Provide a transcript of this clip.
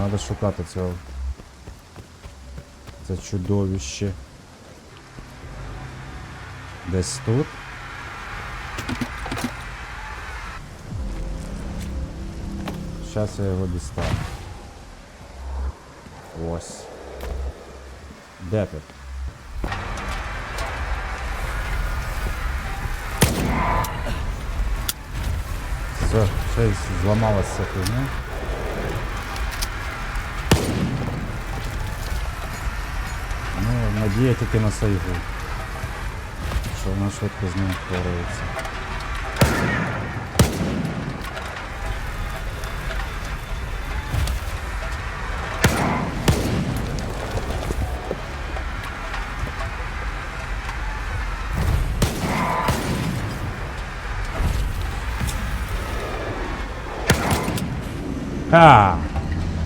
треба шукати цього. Це чудовище. Десь тут. Зараз я його дістану. Ось. Де ти? Все, й зламалася ця Ну, надія тільки на сайгу. Що вона швидко з ним впорається. Ха!